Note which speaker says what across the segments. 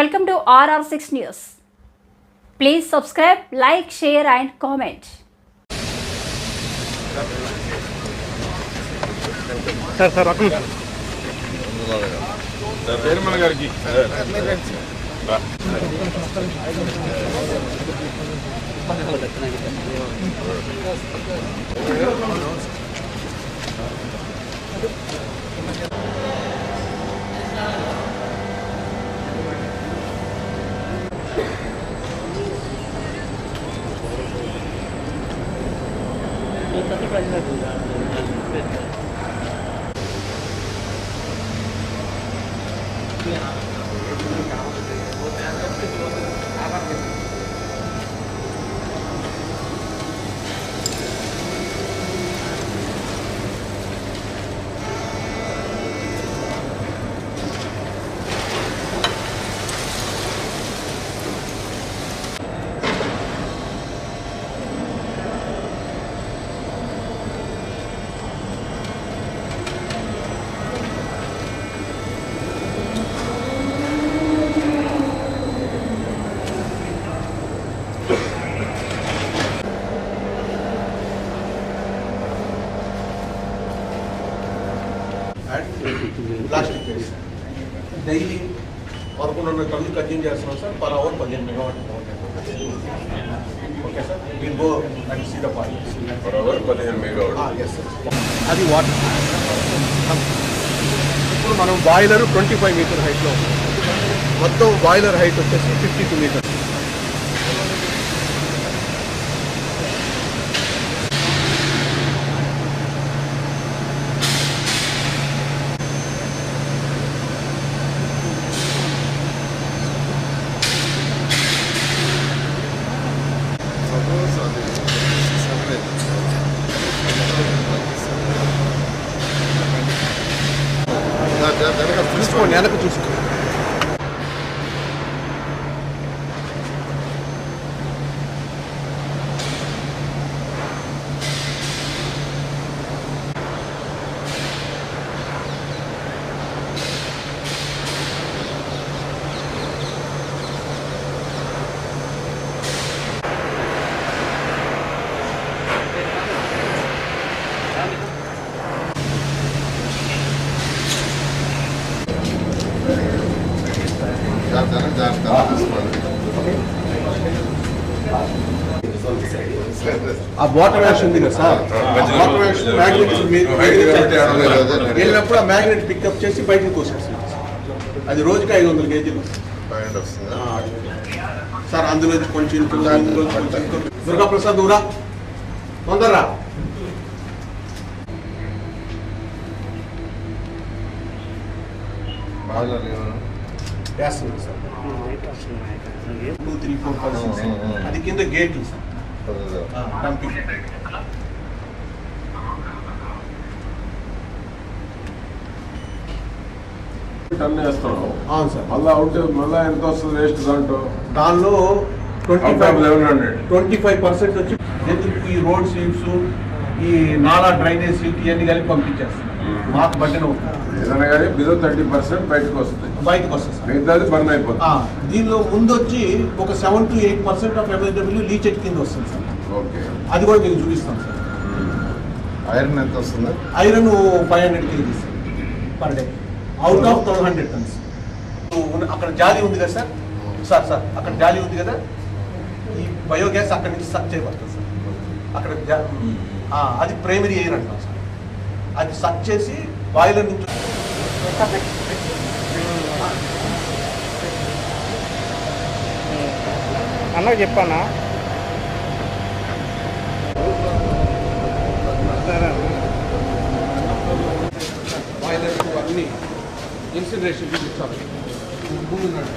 Speaker 1: Welcome to RR6 News. Please subscribe, like, share, and comment.
Speaker 2: Sir sir ఒక్క నిమిషం
Speaker 3: chairman గారికి
Speaker 4: Yeah. Daily పదకొండున్నర టన్నులు కన్జ్యూమ్ చేస్తున్నాం సార్ పర్ అవర్ పదిహేను megawatt okay sir will go and see the point.
Speaker 3: Per hour పదిహేను megawatt.
Speaker 4: Yes sir అది water. ఇప్పుడు మనం బాయిలర్ ట్వంటీ ఫైవ్ మీటర్ హైట్లో ఉంది మొత్తం బాయిలర్ హైట్ వచ్చేసి fifty two meter water wash ఉంది కదా సార్? వాటర్ వ్యాష్ మ్యాగ్నెట్ వెళ్ళినప్పుడు ఆ మ్యాగ్నెట్ పికప్ చేసి బయటకు తోసేస్తుంది. అది రోజుకి ఐదు వందల కేజీలు సార్ అందులో కొంచెం. దుర్గా ప్రసాద్ ఊరా? తొందరరా? అది కింద గేట్లు సార్. డంపింగ్
Speaker 3: టన్ వేస్తున్నాం
Speaker 4: అవును సార్.
Speaker 3: మళ్ళీ అవుట్ మళ్ళీ ఎంత వస్తుంది వేస్ట్ దాంట్లో?
Speaker 4: దానిలో twenty
Speaker 3: five eleven hundred
Speaker 4: twenty five percent వచ్చి ఎందుకు ఈ రోడ్ సీట్స్ ఈ నాలా డ్రైనేజ్ సీట్ ఇవన్నీ కలిపి పంపించేస్తాం. మాకు బట్టిన
Speaker 3: ఏదైనా కానీ బిలో థర్టీ పర్సెంట్ బయటకు వస్తుంది.
Speaker 4: బయటకు వస్తుంది సార్. దీనిలో ముందు వచ్చి ఒక seven to eight percent of MSW leachate కింద వస్తుంది సార్.
Speaker 3: ఓకే.
Speaker 4: అది కూడా మీకు చూపిస్తాం సార్.
Speaker 5: ఐరన్ ఎంత వస్తుంది?
Speaker 4: Iron five hundred kgs per day out of twelve hundred tons అక్కడ జాలి ఉంది కదా సార్? సార్ సార్ అక్కడ జాలి ఉంది కదా? ఈ బయోగ్యాస్ అక్కడి నుంచి సక్ చేయబడుతుంది సార్. అక్కడ ఆ, అది ప్రైమరీ ఎయిర్ అంటాం సార్. అది సక్ చేసి బాయిలర్ నుంచి
Speaker 2: అన్నకు చెప్పానా
Speaker 4: బాయిలర్ అన్ని భూమి ఉన్నాడు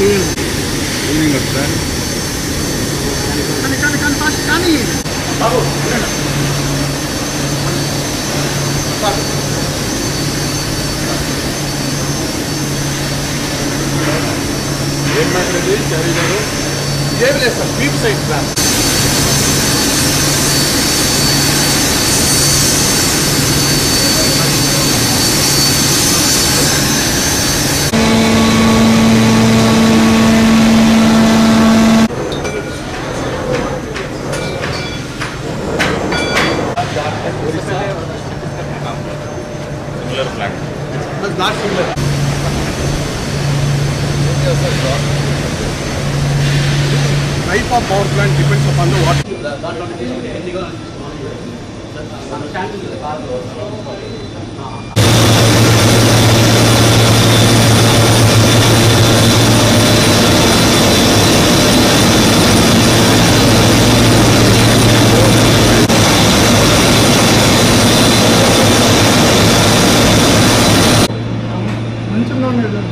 Speaker 3: ఈవినింగ్ వస్తా
Speaker 4: బాబు వినండి. సార్
Speaker 3: ఏం మ్యాటర్ ఇది చారీ గారు
Speaker 4: ఏమి లేదు sir beep side plan not similar type of power plant depends upon the water
Speaker 2: మంచిగా ఉన్నాడు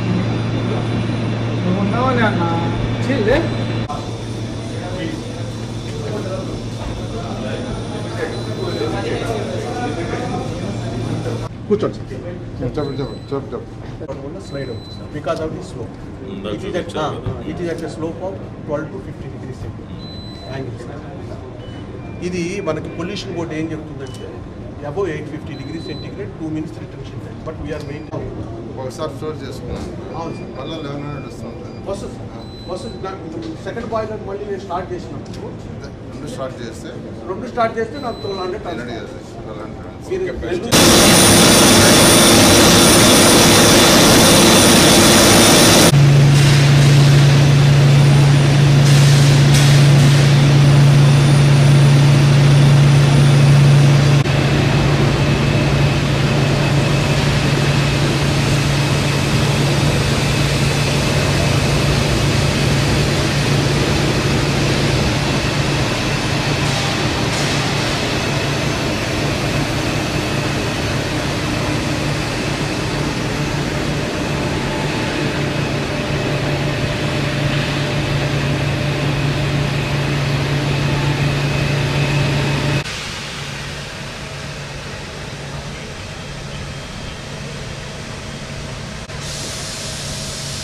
Speaker 2: నువ్వు ఉన్నావని అన్న చీలే
Speaker 4: కూర్చోండి.
Speaker 5: చెప్పండి చెప్పండి చెప్పు చెప్పు.
Speaker 4: స్లైడ్ అవుతుంది because of the slope it is at it is at slope of twelve to fifteen degrees angle ఇది మనకి పొల్యూషన్ బోర్డ్ ఏం చెప్తుందంటే above eight fifty degree centigrade two minutes retention time but we're main
Speaker 5: ఒకసారి store మళ్ళీ eleven hundred వస్తుంటాను
Speaker 4: వస్తుంది sir. వస్తుంది. నాకు సెకండ్ బాయిలర్ మళ్ళీ నేను స్టార్ట్ చేసినప్పుడు
Speaker 5: రెండు స్టార్ట్ చేస్తే
Speaker 4: రెండు స్టార్ట్ చేస్తే నాకు ట్వెల్వ్ హండ్రెడ్
Speaker 5: హండ్రెడ్
Speaker 4: మీరు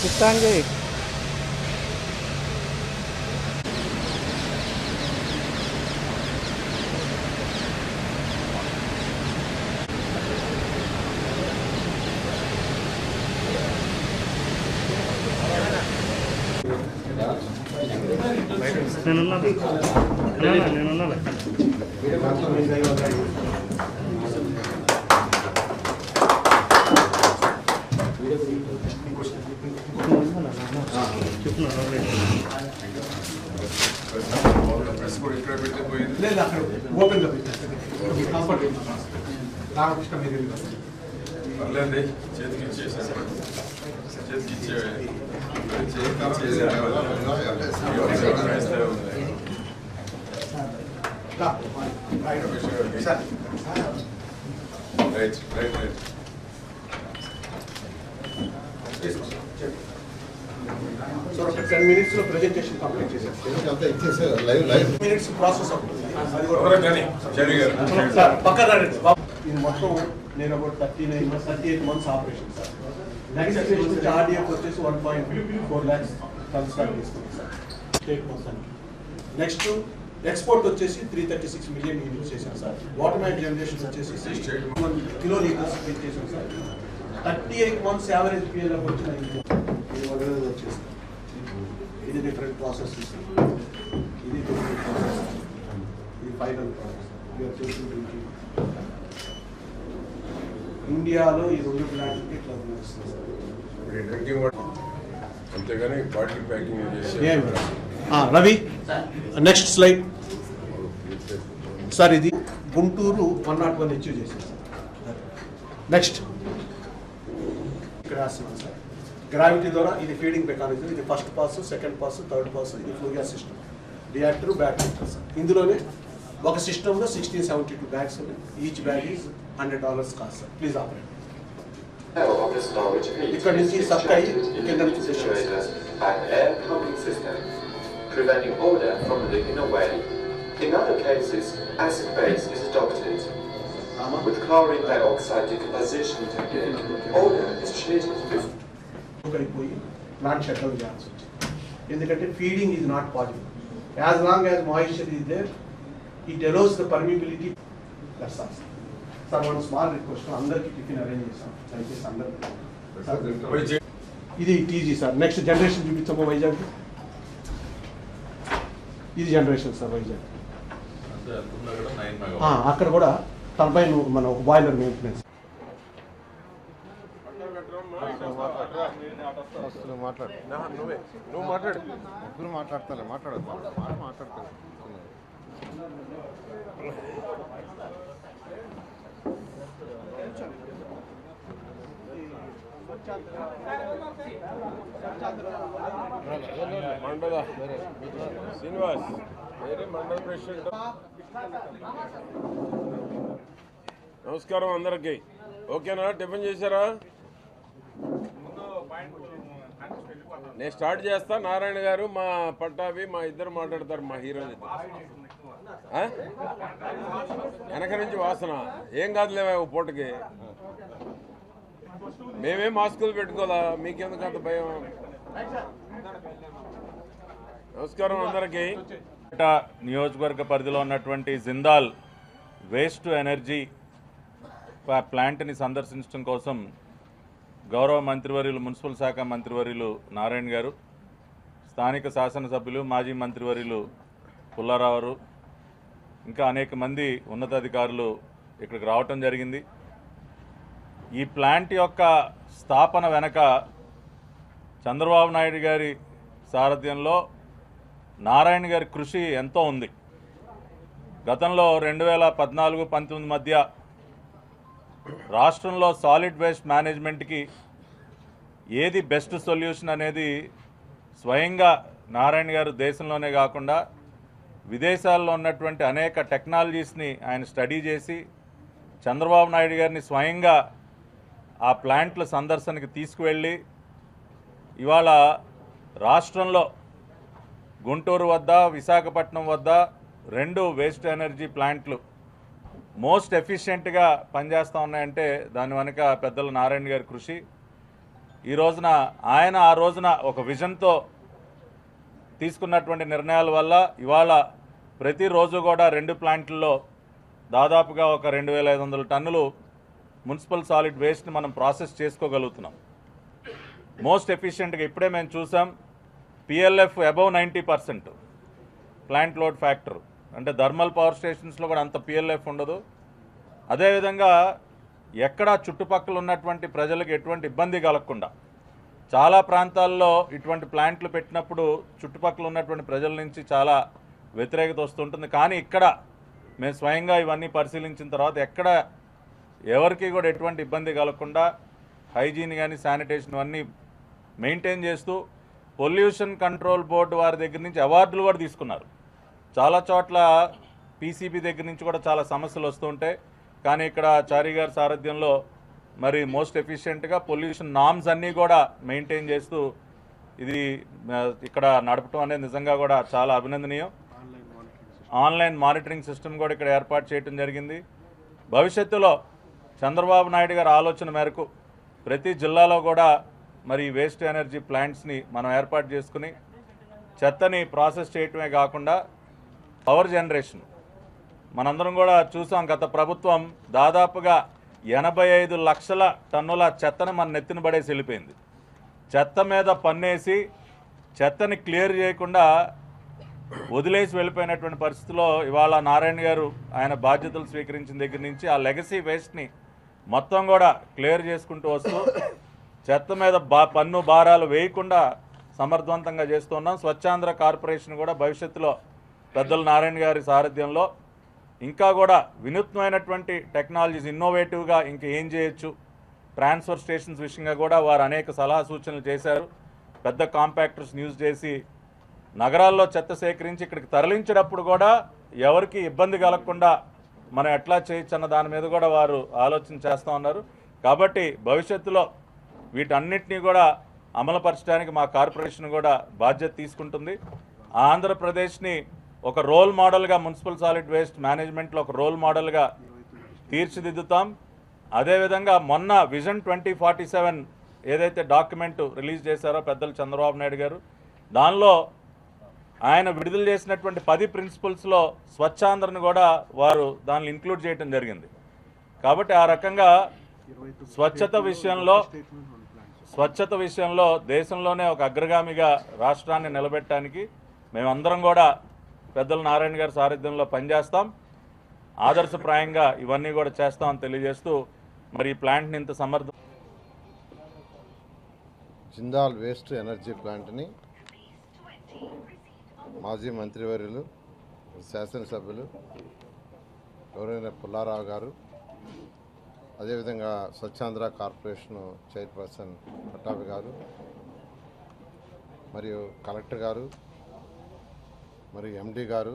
Speaker 4: Britânia
Speaker 3: right right right
Speaker 4: so ఒక టెన్ మినిట్స్లో ప్రెజెంటేషన్ కంప్లీట్ చేశారు
Speaker 5: లైవ్ లైవ్
Speaker 4: మినిట్స్ ప్రాసెస్ అవుతుంది సార్ పక్కన రండి ఇది మొత్తం నేను ఒక thirty nine thirty eight months operation sir next RDF వచ్చేసి one point four lakhs construct తీసుకుంది సార్ స్టేట్ మొత్తానికి నెక్స్ట్ ఎక్స్పోర్ట్ వచ్చేసి three thirty six million units చేశాం సార్. వాటర్ మ్యాన్ జనరేషన్ వచ్చేసి కిలో లీటర్స్ చేసాం sir. Thirty eight months average PL వచ్చిన ఇది మొదలైనది వచ్చేసి. ఇది డిఫరెంట్ ప్రాసెస్ ఇది డిఫరెంట్ ప్రాసెస్ ఇది ఫైనల్ ప్రాసెస్ ఇండియాలో ఈ రెండు ప్లాంట్కి ఇట్లా
Speaker 3: అంతేగాని బాటిల్ ప్యాకింగ్ చేసి
Speaker 4: రవి నెక్స్ట్ స్లైడ్ సార్ ఇది Guntur one not one achieve చేసింది. సార్ నెక్స్ట్ ఇక్కడ రాస్తున్నాం సార్. గ్రావిటీ ద్వారా ఇది ఫీడింగ్ మెకానిజం ఇది first pass second pass third pass ఇది flue system reactor battery sir. ఇందులోనే ఒక సిస్టంలో సిక్స్టీన్ సెవెంటీ టూ బ్యాగ్స్ ఉన్నాయి. Each bag is hundred dollars
Speaker 6: cost sir. Please operate
Speaker 4: ఇక్కడ నుంచి సప్లై
Speaker 6: distributed
Speaker 4: కింద నుంచి
Speaker 6: preventing odour from leaking away. In other cases, acid base is adopted.
Speaker 4: Rama
Speaker 6: With chlorine dioxide decomposition technique, odour is treated with
Speaker 4: అయిపోయి plant shut down చేయాల్సి వచ్చింది ఎందుకంటే feeding is not possible as long as moisture is there it allows the permeability that's all sir one small request అందరికీ tiffin arrange చేస్తాం దయచేసి అందరికీ ఇది TG sir next generation చూపించమ్మా వైజాగ్ ఇది జనరేషన్ సార్ వైజాగ్. ఆ, అక్కడ కూడా టర్బైన్ మన బాయిలర్ మెయింటెనెన్స్
Speaker 5: మాట్లాడు.
Speaker 3: నా, నువ్వే. మాట్లాడు.
Speaker 5: ముగ్గురు మాట్లాడతాలే మాట్లాడదు మాట్లాడతాను
Speaker 3: మండల శ్రీనివాస్ వేరే మండల ప్రెసిడెంట్. నమస్కారం అందరికి. ఓకేనా? టిఫిన్ చేశారా? నేను స్టార్ట్ చేస్తా. నారాయణ గారు మా పట్టాభి మా ఇద్దరు మాట్లాడతారు మా హీరోలు వెనక నుంచి వాసన. ఏం కాదులేవా పూటకి. మేమేం మాస్కులు పెట్టుకోవాలా? మీకెందుకు అంత భయం? నమస్కారం అందరికీ.
Speaker 7: నియోజకవర్గ పరిధిలో ఉన్నటువంటి జిందాల్ వేస్ట్ ఎనర్జీ ప్లాంట్ని సందర్శించడం కోసం గౌరవ మంత్రివర్యులు మున్సిపల్ శాఖ మంత్రివర్యులు నారాయణ గారు స్థానిక శాసనసభ్యులు మాజీ మంత్రివర్యులు పుల్లారావు ఇంకా అనేక మంది ఉన్నతాధికారులు ఇక్కడికి రావటం జరిగింది. ఈ ప్లాంట్ యొక్క స్థాపన వెనక చంద్రబాబు నాయుడు గారి సారథ్యంలో నారాయణ గారి కృషి ఎంతో ఉంది. గతంలో రెండు వేల పద్నాలుగు పంతొమ్మిది మధ్య రాష్ట్రంలో సాలిడ్ వేస్ట్ మేనేజ్మెంట్కి ఏది బెస్ట్ సొల్యూషన్ అనేది స్వయంగా నారాయణ గారు దేశంలోనే కాకుండా విదేశాల్లో ఉన్నటువంటి అనేక టెక్నాలజీస్ని ఆయన స్టడీ చేసి చంద్రబాబు నాయుడు గారిని స్వయంగా ఆ ప్లాంట్ల సందర్శనకి తీసుకువెళ్ళి ఇవాళ రాష్ట్రంలో గుంటూరు వద్ద విశాఖపట్నం వద్ద రెండు వేస్ట్ ఎనర్జీ ప్లాంట్లు మోస్ట్ ఎఫిషియెంట్గా పనిచేస్తూ ఉన్నాయంటే దాని వెనుక పెద్దల నారాయణ గారి కృషి. ఈ రోజున ఆయన ఆ రోజున ఒక విజన్తో తీసుకున్నటువంటి నిర్ణయాల వల్ల ఇవాళ ప్రతిరోజు కూడా రెండు ప్లాంట్లలో దాదాపుగా ఒక రెండు వేల ఐదు వందల టన్నులు మున్సిపల్ సాలిడ్ వేస్ట్ని మనం ప్రాసెస్ చేసుకోగలుగుతున్నాం. మోస్ట్ ఎఫిషియెంట్గా ఇప్పుడే మేము చూసాం PLF above ninety percent plant load factor. అంటే థర్మల్ పవర్ స్టేషన్స్లో కూడా అంత పిఎల్ఎఫ్ ఉండదు. అదేవిధంగా ఎక్కడ చుట్టుపక్కల ఉన్నటువంటి ప్రజలకు ఎటువంటి ఇబ్బంది కలగకుండా చాలా ప్రాంతాల్లో ఇటువంటి ప్లాంట్లు పెట్టినప్పుడు చుట్టుపక్కల ఉన్నటువంటి ప్రజల నుంచి చాలా వ్యతిరేకత వస్తుంటుంది. కానీ ఇక్కడ మేము స్వయంగా ఇవన్నీ పరిశీలించిన తర్వాత ఎక్కడ ఎవరికి కూడా ఎటువంటి ఇబ్బంది కలగకుండా హైజీన్ కానీ శానిటేషన్ అన్నీ మెయింటైన్ చేస్తూ పొల్యూషన్ కంట్రోల్ బోర్డు వారి దగ్గర నుంచి అవార్డులు కూడా తీసుకున్నారు. చాలా చోట్ల పీసీబీ దగ్గర నుంచి కూడా చాలా సమస్యలు వస్తుంటాయి కానీ ఇక్కడ చారి గారి సారథ్యంలో మరి మోస్ట్ ఎఫిషియెంట్గా పొల్యూషన్ నామ్స్ అన్నీ కూడా మెయింటైన్ చేస్తూ ఇది ఇక్కడ నడపడం అనేది నిజంగా కూడా చాలా అభినందనీయం. Online monitoring system. కూడా ఇక్కడ ఏర్పాటు చేయడం జరిగింది. భవిష్యత్తులో చంద్రబాబు నాయుడు గారి ఆలోచన మేరకు ప్రతి జిల్లాలో కూడా మరి వేస్ట్ ఎనర్జీ ప్లాంట్స్ని మనం ఏర్పాటు చేసుకుని చెత్తని ప్రాసెస్ చేయటమే కాకుండా పవర్ జనరేషన్. మనందరం కూడా చూసాం గత ప్రభుత్వం దాదాపుగా ఎనభై ఐదు లక్షల టన్నుల చెత్తను మన నెత్తిన పడేసి వెళ్ళిపోయింది. చెత్త మీద పన్నేసి చెత్తని క్లియర్ చేయకుండా వదిలేసి వెళ్ళిపోయినటువంటి పరిస్థితిలో ఇవాళ నారాయణ గారు ఆయన బాధ్యతలు స్వీకరించిన దగ్గర నుంచి ఆ లెగసీ వేస్ట్ని మొత్తం కూడా క్లియర్ చేసుకుంటూ వస్తూ చెత్త మీద బా పన్ను భారాలు వేయకుండా సమర్థవంతంగా చేస్తున్నాం స్వచ్ఛాంధ్ర కార్పొరేషన్ కూడా భవిష్యత్తులో పెద్దలు నారాయణ గారి సారథ్యంలో ఇంకా కూడా వినూత్నమైనటువంటి టెక్నాలజీస్ ఇన్నోవేటివ్గా ఇంకా ఏం చేయొచ్చు? ట్రాన్స్ఫర్ స్టేషన్స్ విషయంగా కూడా వారు అనేక సలహా సూచనలు చేశారు. పెద్ద కాంపాక్టర్స్ యూజ్ చేసి నగరాల్లో చెత్త సేకరించి ఇక్కడికి తరలించేటప్పుడు కూడా ఎవరికి ఇబ్బంది కలగకుండా మనం ఎట్లా చేయొచ్చు అన్న దాని మీద కూడా వారు ఆలోచన చేస్తూ ఉన్నారు. కాబట్టి భవిష్యత్తులో వీటన్నిటినీ కూడా అమలుపరచడానికి మా కార్పొరేషన్ కూడా బాధ్యత తీసుకుంటుంది. ఆంధ్రప్రదేశ్ని ఒక రోల్ మోడల్గా మున్సిపల్ సాలిడ్ వేస్ట్ మేనేజ్మెంట్లో ఒక రోల్ మోడల్గా తీర్చిదిద్దుతాం. అదేవిధంగా మొన్న విజన్ ట్వంటీ ఫార్టీ సెవెన్ ఏదైతే డాక్యుమెంట్ రిలీజ్ చేశారో పెద్దలు చంద్రబాబు నాయుడు గారు దానిలో ఆయన విడుదల చేసినటువంటి పది ప్రిన్సిపల్స్లో స్వచ్ఛాంధ్రను కూడా వారు దానిలో ఇంక్లూడ్ చేయడం జరిగింది. కాబట్టి ఆ రకంగా స్వచ్ఛత విషయంలో స్వచ్ఛత విషయంలో దేశంలోనే ఒక అగ్రగామిగా రాష్ట్రాన్ని నిలబెట్టడానికి మేమందరం కూడా పెద్దల నారాయణ గారి సారథ్యంలో పనిచేస్తాం. ఆదర్శప్రాయంగా ఇవన్నీ కూడా చేస్తామని తెలియజేస్తూ మరి ఈ ప్లాంట్ని ఇంత సమర్థ
Speaker 5: జిందాల్ వేస్ట్ ఎనర్జీ ప్లాంట్ని మాజీ మంత్రివర్యులు శాసనసభ్యులు గౌరవైన పుల్లారావు గారు అదేవిధంగా స్వచ్ఛాంధ్ర కార్పొరేషన్ చైర్పర్సన్ పట్టాభి గారు మరియు కలెక్టర్ గారు మరియు ఎండి గారు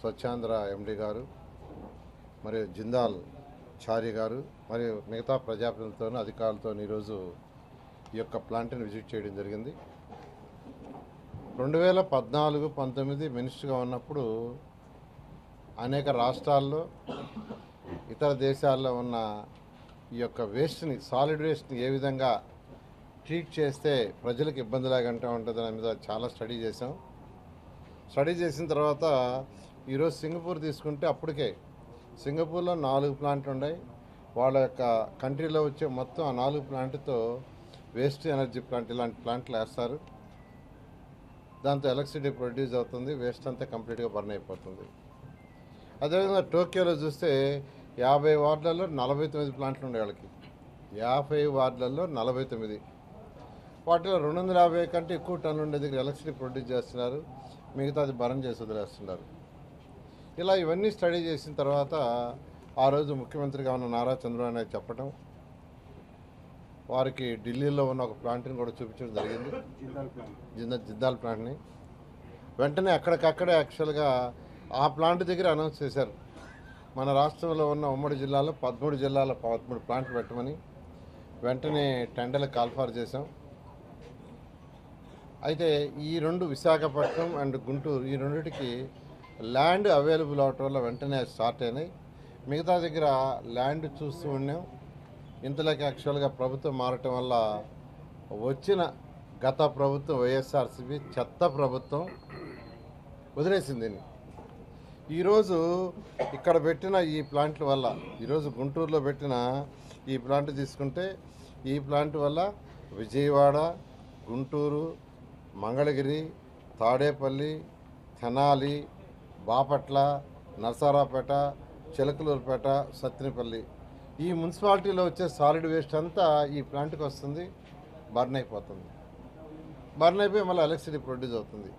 Speaker 5: స్వచ్ఛాంధ్ర ఎండి గారు మరియు జిందాల్ చారి గారు మరియు మిగతా ప్రజాప్రతినిధులతో అధికారులతో ఈరోజు ఈ యొక్క ప్లాంట్ని విజిట్ చేయడం జరిగింది. రెండు వేల పద్నాలుగు పంతొమ్మిది మినిస్టర్గా ఉన్నప్పుడు అనేక రాష్ట్రాల్లో ఇతర దేశాల్లో ఉన్న ఈ యొక్క వేస్ట్ని సాలిడ్ వేస్ట్ని ఏ విధంగా ట్రీట్ చేస్తే ప్రజలకు ఇబ్బంది లేకుండా ఉంటుంది దాని మీద చాలా స్టడీ చేసాం స్టడీ చేసిన తర్వాత ఈరోజు సింగపూర్ తీసుకుంటే అప్పటికే సింగపూర్లో నాలుగు ప్లాంట్లు ఉన్నాయి. వాళ్ళ యొక్క కంట్రీలో వచ్చే మొత్తం ఆ నాలుగు ప్లాంట్తో వేస్ట్ ఎనర్జీ ప్లాంట్ ఇలాంటి ప్లాంట్లు వేస్తారు. దాంతో ఎలక్ట్రిసిటీ ప్రొడ్యూస్ అవుతుంది వేస్ట్ అంతా కంప్లీట్గా బర్న్ అయిపోతుంది. అదేవిధంగా టోక్యోలో చూస్తే యాభై వార్డులలో నలభై తొమ్మిది ప్లాంట్లు ఉండే వాళ్ళకి. యాభై వార్డులలో నలభై తొమ్మిది. వాటిలో రెండు వందల యాభై కంటే ఎక్కువ టన్ను ఉండే దగ్గర ఎలక్ట్రిసిటీ ప్రొడ్యూస్ చేస్తున్నారు. మిగతా అది బర్న్ చేసి వదిలేస్తున్నారు. ఇలా ఇవన్నీ స్టడీ చేసిన తర్వాత ఆ రోజు ముఖ్యమంత్రిగా ఉన్న నారా చంద్రబాబు నాయుడు చెప్పడం వారికి ఢిల్లీలో ఉన్న ఒక ప్లాంట్ని కూడా చూపించడం జరిగింది. జిందా జిద్దాల్ ప్లాంట్ని. వెంటనే అక్కడికక్కడే యాక్చువల్గా ఆ ప్లాంట్ దగ్గర అనౌన్స్ చేశారు. మన రాష్ట్రంలో ఉన్న ఉమ్మడి జిల్లాలో పదమూడు జిల్లాలో పదమూడు ప్లాంట్లు పెట్టమని వెంటనే టెండర్లు కాల్ఫార్ చేశాం. అయితే ఈ రెండు విశాఖపట్నం అండ్ గుంటూరు ఈ రెండింటికి ల్యాండ్ అవైలబుల్ అవటం వల్ల వెంటనే స్టార్ట్ అయినాయి. మిగతా దగ్గర ల్యాండ్ చూస్తూ ఉన్నాం. ఇంతలోకి యాక్చువల్గా ప్రభుత్వం మారటం వల్ల వచ్చిన గత ప్రభుత్వం వైఎస్ఆర్సీపీ చెత్త ప్రభుత్వం వదిలేసింది ఈరోజు ఇక్కడ పెట్టిన ఈ ప్లాంట్ల వల్ల ఈరోజు గుంటూరులో పెట్టిన ఈ ప్లాంట్ తీసుకుంటే ఈ ప్లాంట్ వల్ల విజయవాడ గుంటూరు మంగళగిరి తాడేపల్లి తెనాలి బాపట్ల నరసారాపేట చిలకలూరుపేట సత్తినిపల్లి ఈ మున్సిపాలిటీలో వచ్చే సాలిడ్ వేస్ట్ అంతా ఈ ప్లాంట్కి వస్తుంది బర్న్ అయిపోతుంది. బర్న్ అయిపోయి మళ్ళీ ఎలక్ట్రిసిటీ ప్రొడ్యూస్ అవుతుంది.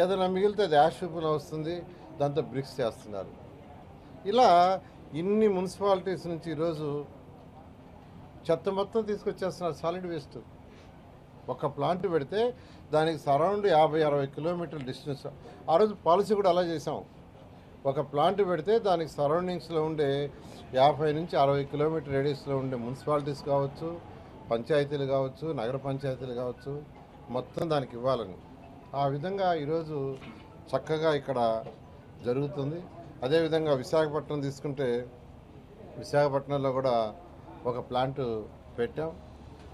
Speaker 5: ఏదైనా మిగిలితే అది యాష్ రూపంలో వస్తుంది దాంతో బ్రిక్స్ చేస్తున్నారు. ఇలా ఇన్ని మున్సిపాలిటీస్ నుంచి ఈరోజు చెత్త మొత్తం తీసుకొచ్చేస్తున్నారు సాలిడ్ వేస్ట్. ఒక ప్లాంట్ పెడితే దానికి సరౌండ్ యాభై అరవై కిలోమీటర్ల డిస్టెన్స్. ఆ రోజు పాలసీ కూడా అలా చేసాం ఒక ప్లాంట్ పెడితే దానికి సరౌండింగ్స్లో ఉండే యాభై నుంచి అరవై కిలోమీటర్ రేడియస్లో ఉండే మున్సిపాలిటీస్ కావచ్చు పంచాయతీలు కావచ్చు నగర పంచాయతీలు కావచ్చు మొత్తం దానికి ఇవ్వాలని. ఆ విధంగా ఈరోజు చక్కగా ఇక్కడ జరుగుతుంది. అదేవిధంగా విశాఖపట్నం తీసుకుంటే విశాఖపట్నంలో కూడా ఒక ప్లాంట్ పెట్టాం.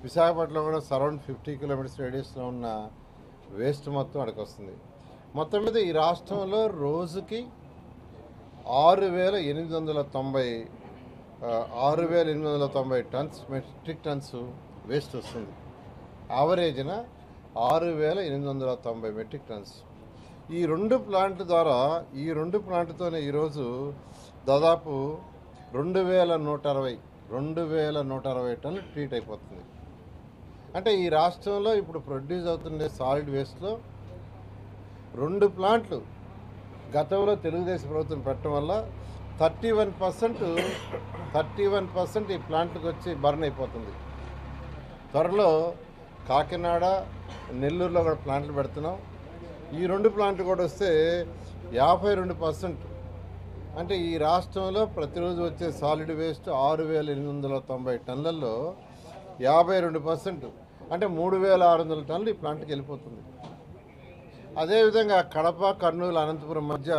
Speaker 5: విశాఖపట్నంలో కూడా సరౌండ్ ఫిఫ్టీ కిలోమీటర్స్ రేడియస్లో ఉన్న వేస్ట్ మొత్తం అక్కడికి వస్తుంది. మొత్తం మీద ఈ రాష్ట్రంలో రోజుకి ఆరు వేల ఎనిమిది వందల తొంభై ఆరు వేల ఎనిమిది వందల తొంభై టన్స్ మెట్రిక్ టన్స్ వేస్ట్ వస్తుంది. యావరేజ్న ఆరు వేల ఎనిమిది వందల తొంభై మెట్రిక్ టన్స్. ఈ రెండు ప్లాంట్ ద్వారా ఈ రెండు ప్లాంట్తోనే ఈరోజు దాదాపు రెండు వేల నూట అరవై రెండు వేల నూట అరవై టన్నులు ట్రీట్ అయిపోతుంది. అంటే ఈ రాష్ట్రంలో ఇప్పుడు ప్రొడ్యూస్ అవుతుండే సాలిడ్ వేస్ట్లో రెండు ప్లాంట్లు గతంలో తెలుగుదేశం ప్రభుత్వం పెట్టడం వల్ల thirty one percent thirty one percent ఈ ప్లాంట్కి వచ్చి బర్న్ అయిపోతుంది. త్వరలో కాకినాడ నెల్లూరులో కూడా ప్లాంట్లు పెడుతున్నాం. ఈ రెండు ప్లాంట్లు కూడా వస్తే యాభై రెండు పర్సెంట్. అంటే ఈ రాష్ట్రంలో ప్రతిరోజు వచ్చే సాలిడ్ వేస్ట్ ఆరు వేల ఎనిమిది వందల తొంభై టన్నులలో యాభై రెండు పర్సెంట్. అంటే మూడు వేల ఆరు వందల టన్నులు ఈ ప్లాంట్కి వెళ్ళిపోతుంది. అదేవిధంగా కడప కర్నూలు అనంతపురం మధ్య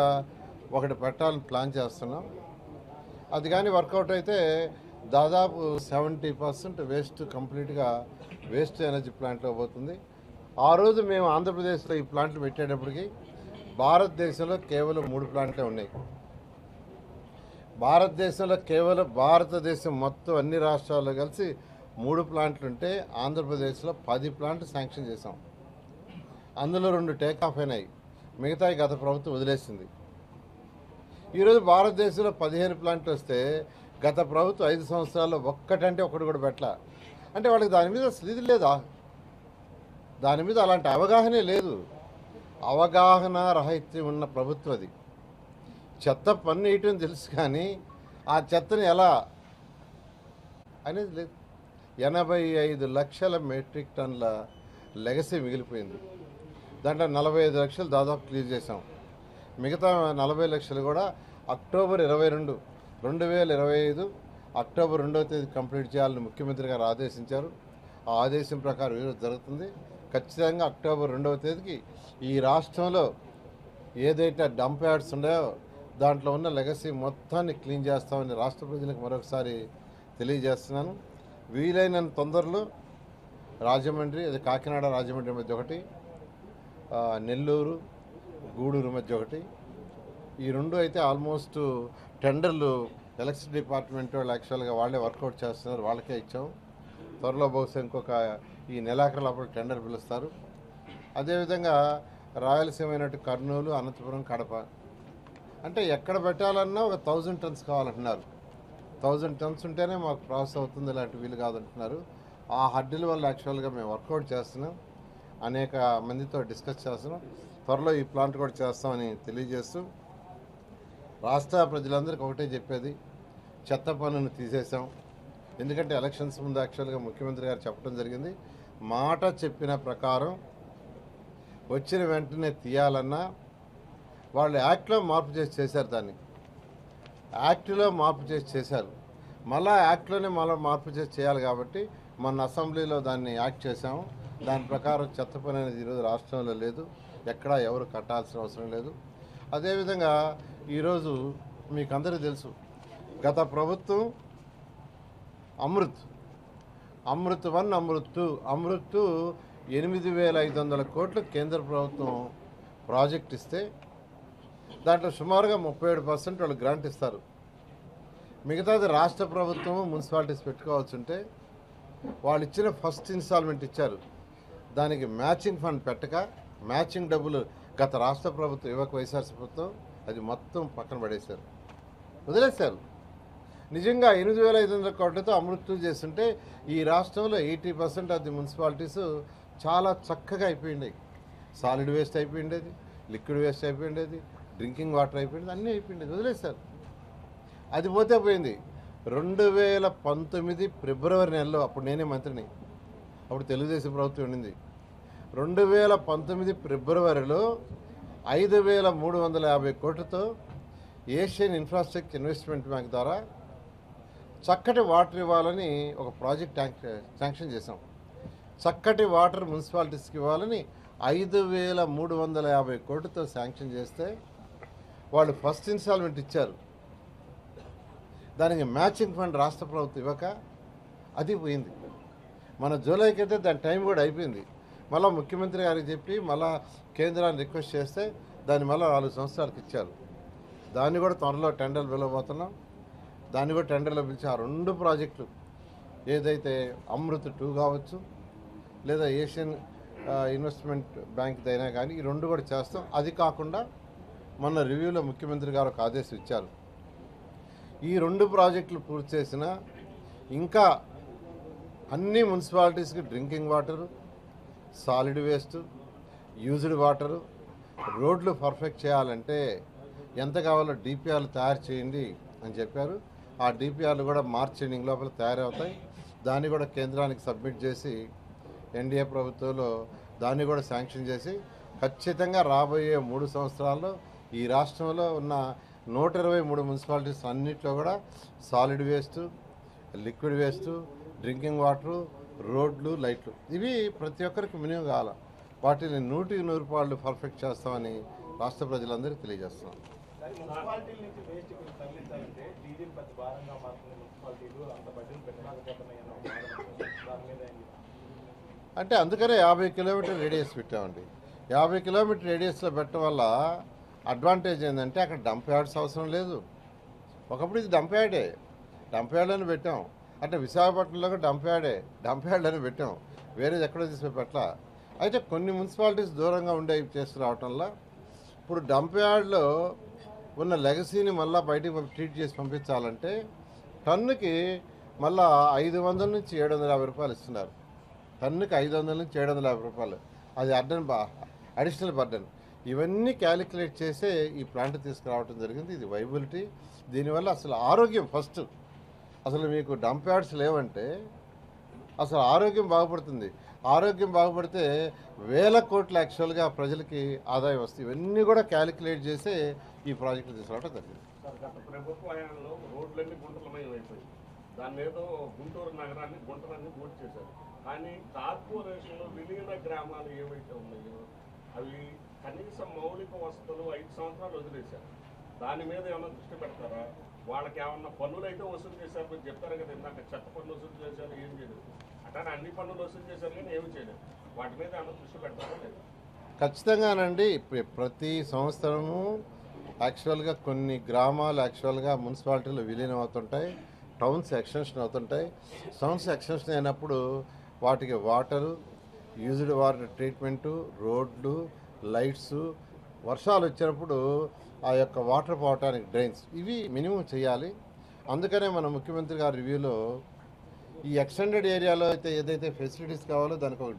Speaker 5: ఒకటి పెట్టాలని ప్లాన్ చేస్తున్నాం. అది కానీ వర్కౌట్ అయితే దాదాపు సెవెంటీ పర్సెంట్ వేస్ట్ కంప్లీట్గా వేస్ట్ ఎనర్జీ ప్లాంట్లో పోతుంది. ఆ రోజు మేము ఆంధ్రప్రదేశ్లో ఈ ప్లాంట్లు పెట్టేటప్పటికి భారతదేశంలో కేవలం మూడు ప్లాంట్లే ఉన్నాయి. భారతదేశంలో కేవలం భారతదేశం మొత్తం అన్ని రాష్ట్రాల్లో కలిసి మూడు ప్లాంట్లు ఉంటే ఆంధ్రప్రదేశ్లో పది ప్లాంట్లు శాంక్షన్ చేసాం అందులో రెండు టేక్ ఆఫ్ అయినాయి. మిగతాయి గత ప్రభుత్వం వదిలేసింది. ఈరోజు భారతదేశంలో పదిహేను ప్లాంట్లు వస్తే గత ప్రభుత్వం ఐదు సంవత్సరాల్లో ఒక్కటంటే ఒకటి కూడా పెట్టలా. అంటే వాళ్ళకి దాని మీద అసలు ఇది లేదా? దాని మీద అలాంటి అవగాహనే లేదు. అవగాహన రహిత్యం ఉన్న ప్రభుత్వం అది. చెత్త పన్ను వేయటం తెలుసు కానీ ఆ చెత్తని ఎలా? అనేది లేదు. ఎనభై ఐదు లక్షల మెట్రిక్ టన్నుల లెగసీ మిగిలిపోయింది. దాంట్లో నలభై ఐదు లక్షలు దాదాపు క్లియర్ చేసాం మిగతా నలభై లక్షలు కూడా అక్టోబర్ ఇరవై రెండు రెండు వేల ఇరవై ఐదు అక్టోబర్ రెండవ తేదీ కంప్లీట్ చేయాలని ముఖ్యమంత్రి గారు ఆదేశించారు. ఆ ఆదేశం ప్రకారం ఈరోజు జరుగుతుంది. ఖచ్చితంగా అక్టోబర్ రెండవ తేదీకి ఈ రాష్ట్రంలో ఏదైతే డంప్ యార్డ్స్ ఉన్నాయో దాంట్లో ఉన్న లెగసీ మొత్తాన్ని క్లీన్ చేస్తామని రాష్ట్ర ప్రజలకు మరొకసారి తెలియజేస్తున్నాను. వీలైనంత తొందరలో రాజమండ్రి అది కాకినాడ రాజమండ్రి మధ్య ఒకటి నెల్లూరు గూడూరు మధ్య ఒకటి. ఈ రెండు అయితే ఆల్మోస్ట్ టెండర్లు ఎలక్ట్రిసిటీ డిపార్ట్మెంట్ వాళ్ళు యాక్చువల్గా వాళ్ళే వర్కౌట్ చేస్తున్నారు వాళ్ళకే ఇచ్చాం. త్వరలో బహుశా ఇంకొక ఈ నెలాఖరు లోపల టెండర్ పిలుస్తారు. అదేవిధంగా రాయలసీమైనట్టు కర్నూలు అనంతపురం కడప. అంటే ఎక్కడ పెట్టాలన్నా ఒక థౌజండ్ టన్స్ కావాలంటున్నారు. థౌజండ్ టన్స్ ఉంటేనే మాకు ప్రాసెస్ అవుతుంది ఇలాంటి వీలు కాదంటున్నారు. ఆ హడ్డీల వల్ల యాక్చువల్గా మేము వర్కౌట్ చేస్తున్నాం. అనేక మందితో డిస్కస్ చేస్తున్నాం త్వరలో ఈ ప్లాంట్ కూడా చేస్తామని తెలియజేస్తూ రాష్ట్ర ప్రజలందరికీ ఒకటే చెప్పేది చెత్త పనులను తీసేసాం ఎందుకంటే ఎలక్షన్స్ ముందు యాక్చువల్గా ముఖ్యమంత్రి గారు చెప్పడం జరిగింది. మాట చెప్పిన ప్రకారం వచ్చిన వెంటనే తీయాలన్నా వాళ్ళు యాక్ట్లో మార్పు చేసి చేశారు దాన్ని. యాక్ట్లో మార్పు చేసి చేశారు. మళ్ళా యాక్ట్లోనే మళ్ళీ మార్పు చేసి చేయాలి కాబట్టి మన అసెంబ్లీలో దాన్ని యాక్ట్ చేసాము దాని ప్రకారం చెత్త పని అనేది ఈరోజు రాష్ట్రంలో లేదు ఎక్కడా ఎవరు కట్టాల్సిన అవసరం లేదు. అదేవిధంగా ఈరోజు మీకు అందరికీ తెలుసు గత ప్రభుత్వం అమృత్ అమృత్ వన్ అమృత్ అమృత్ ఎనిమిది వేల ఐదు వందల కోట్లు కేంద్ర ప్రభుత్వం ప్రాజెక్ట్ ఇస్తే దాంట్లో సుమారుగా ముప్పై ఏడు పర్సెంట్ వాళ్ళు గ్రాంట్ ఇస్తారు. మిగతాది రాష్ట్ర ప్రభుత్వం మున్సిపాలిటీస్ పెట్టుకోవాల్సి ఉంటే వాళ్ళు ఇచ్చిన ఫస్ట్ ఇన్స్టాల్మెంట్ ఇచ్చారు. దానికి మ్యాచింగ్ ఫండ్ పెట్టక మ్యాచింగ్ డబ్బులు గత రాష్ట్ర ప్రభుత్వం ఇవ్వక వైఎస్ఆర్సీ ప్రభుత్వం అది మొత్తం పక్కన పడేశారు. వదిలేశారు. నిజంగా ఎనిమిది వేల ఐదు వందల కోట్లతో అమృతం చేస్తుంటే ఈ రాష్ట్రంలో eighty percent of the municipalities చాలా చక్కగా అయిపోయింది సాలిడ్ వేస్ట్ అయిపోయిండేది లిక్విడ్ వేస్ట్ అయిపోయిండేది డ్రింకింగ్ వాటర్ అయిపోయింది అన్నీ అయిపోయిండేది వదిలేశారు. అది పోతే పోయింది. రెండు వేల పంతొమ్మిది ఫిబ్రవరి నెలలో అప్పుడు నేనే మంత్రిని. అప్పుడు తెలుగుదేశం ప్రభుత్వం ఉండింది. రెండు వేల పంతొమ్మిది ఫిబ్రవరిలో ఐదు వేల మూడు వందల యాభై కోట్లతో ఏషియన్ ఇన్ఫ్రాస్ట్రక్చర్ ఇన్వెస్ట్మెంట్ బ్యాంక్ ద్వారా చక్కటి వాటర్ ఇవ్వాలని ఒక ప్రాజెక్ట్ ట్యాంక్ శాంక్షన్ చేసాం చక్కటి వాటర్ మున్సిపాలిటీస్కి ఇవ్వాలని ఐదు వేల మూడు వందల యాభై కోట్లతో శాంక్షన్ చేస్తే వాళ్ళు ఫస్ట్ ఇన్స్టాల్మెంట్ ఇచ్చారు. దానికి మ్యాచింగ్ ఫండ్ రాష్ట్ర ప్రభుత్వం ఇవ్వక అది పోయింది. మన జూలైకి అయితే దాని టైం కూడా అయిపోయింది. మళ్ళీ ముఖ్యమంత్రి గారికి చెప్పి మళ్ళా కేంద్రాన్ని రిక్వెస్ట్ చేస్తే దాన్ని మళ్ళీ నాలుగు సంవత్సరాలకు ఇచ్చారు. దాన్ని కూడా త్వరలో టెండర్లు పిలవబోతున్నాం. దాన్ని కూడా టెండర్లో పిలిచి ఆ రెండు ప్రాజెక్టులు ఏదైతే అమృత్ టూ కావచ్చు లేదా ఏషియన్ ఇన్వెస్ట్మెంట్ బ్యాంక్ అయినా కానీ ఈ రెండు కూడా చేస్తాం. అది కాకుండా మొన్న రివ్యూలో ముఖ్యమంత్రి గారు ఒక ఆదేశం ఇచ్చారు. ఈ రెండు ప్రాజెక్టులు పూర్తి చేసిన ఇంకా అన్ని మున్సిపాలిటీస్కి drinking water solid waste used water. రోడ్లు పర్ఫెక్ట్ చేయాలంటే ఎంత కావాలో డిపిఆర్లు తయారు చేయండి అని చెప్పారు. ఆ డిపిఆర్లు కూడా మార్చ్ ఎండింగ్ లోపల తయారవుతాయి. దాన్ని కూడా కేంద్రానికి సబ్మిట్ చేసి ఎన్డీఏ ప్రభుత్వంలో దాన్ని కూడా శాంక్షన్ చేసి ఖచ్చితంగా రాబోయే మూడు సంవత్సరాల్లో ఈ రాష్ట్రంలో ఉన్న నూట ఇరవై మూడు మున్సిపాలిటీస్ అన్నింటిలో కూడా solid waste liquid waste drinking water రోడ్లు లైట్లు. ఇవి ప్రతి ఒక్కరికి మినిమం కావాలి వాటిని నూటికి నూరు రూపాయలు పర్ఫెక్ట్ చేస్తామని రాష్ట్ర ప్రజలందరికీ తెలియజేస్తున్నాం. అంటే అందుకనే యాభై కిలోమీటర్ రేడియస్ పెట్టామండి. యాభై కిలోమీటర్ రేడియస్లో పెట్టడం వల్ల అడ్వాంటేజ్ ఏంటంటే అక్కడ డంప్ యార్డ్స్ అవసరం లేదు. ఒకప్పుడు ఇది డంప్ యార్డే. డంప్ యార్డ్ అని పెట్టాం. అంటే విశాఖపట్నంలో కూడా డంప్ యార్డే డంప్ యార్డ్ అని పెట్టాం. వేరే ఎక్కడో తీసుకుని పట్ల. అయితే కొన్ని మున్సిపాలిటీస్ దూరంగా ఉండే చేసి వల్ల ఇప్పుడు డంప్ యార్డ్లో ఉన్న లెగసీని మళ్ళీ బయటికి ట్రీట్ చేసి పంపించాలంటే టన్నుకి మళ్ళా ఐదు వందల నుంచి ఏడు వందల యాభై రూపాయలు ఇస్తున్నారు. టన్నుకి ఐదు వందల నుంచి ఏడు వందల యాభై రూపాయలు. అది అడ్డన్ అడిషనల్ బర్డన్ ఇవన్నీ క్యాలిక్యులేట్ చేసే ఈ ప్లాంట్ తీసుకురావడం జరిగింది. ఇది వైబిలిటీ దీనివల్ల అసలు ఆరోగ్యం ఫస్ట్ అసలు మీకు డంప్ యార్డ్స్ లేవంటే అసలు ఆరోగ్యం బాగుపడుతుంది. ఆరోగ్యం బాగుపడితే వేల కోట్లు యాక్చువల్గా ప్రజలకి ఆదాయం వస్తుంది. ఇవన్నీ కూడా క్యాలిక్యులేట్ చేసే ఈ ప్రాజెక్టు తీసుకురావడం జరిగింది.
Speaker 8: సార్ గత ప్రభుత్వ రోడ్లన్నీ గుంటలమయం అయిపోయాయి దాని మీద గుంటూరు నగరాన్ని గుంటలన్నీ పూర్తి చేశారు. కానీ కార్పొరేషన్లో విలీన గ్రామాలు ఏవైతే ఉన్నాయో అవి కనీస మౌలిక వసతులు ఐదు సంవత్సరాలు వదిలేశారు. దాని మీద ఏమైనా దృష్టి పెడతారా? వాళ్ళకి ఏమన్నా పన్నులు అయితే వసూలు చేశారు మీరు చెప్తారు కదా ఇందాక చెత్త పన్ను వసూలు చేశారు ఏం చేయలేదు. అట్లానే అన్ని పన్నులు వసూలు చేశారు కానీ ఏమి చేయలేదు. వాటి మీద ఏమన్నా దృష్టి పెడతారా లేదు?
Speaker 5: ఖచ్చితంగానండి ప్రతి సంవత్సరము యాక్చువల్గా కొన్ని గ్రామాలు యాక్చువల్గా మున్సిపాలిటీలో విలీనం అవుతుంటాయి టౌన్స్ ఎక్స్టెన్షన్ అవుతుంటాయి. టౌన్స్ ఎక్స్టెన్షన్ అయినప్పుడు వాటికి వాటర్ యూజ్డ్ వాటర్ ట్రీట్మెంటు రోడ్లు లైట్స్ వర్షాలు వచ్చినప్పుడు ఆ యొక్క వాటర్ పోవటానికి డ్రైన్స్. ఇవి మినిమం చేయాలి. అందుకనే మన ముఖ్యమంత్రి గారి రివ్యూలో ఈ ఎక్స్టెండెడ్ ఏరియాలో అయితే ఏదైతే ఫెసిలిటీస్ కావాలో దానికి ఒక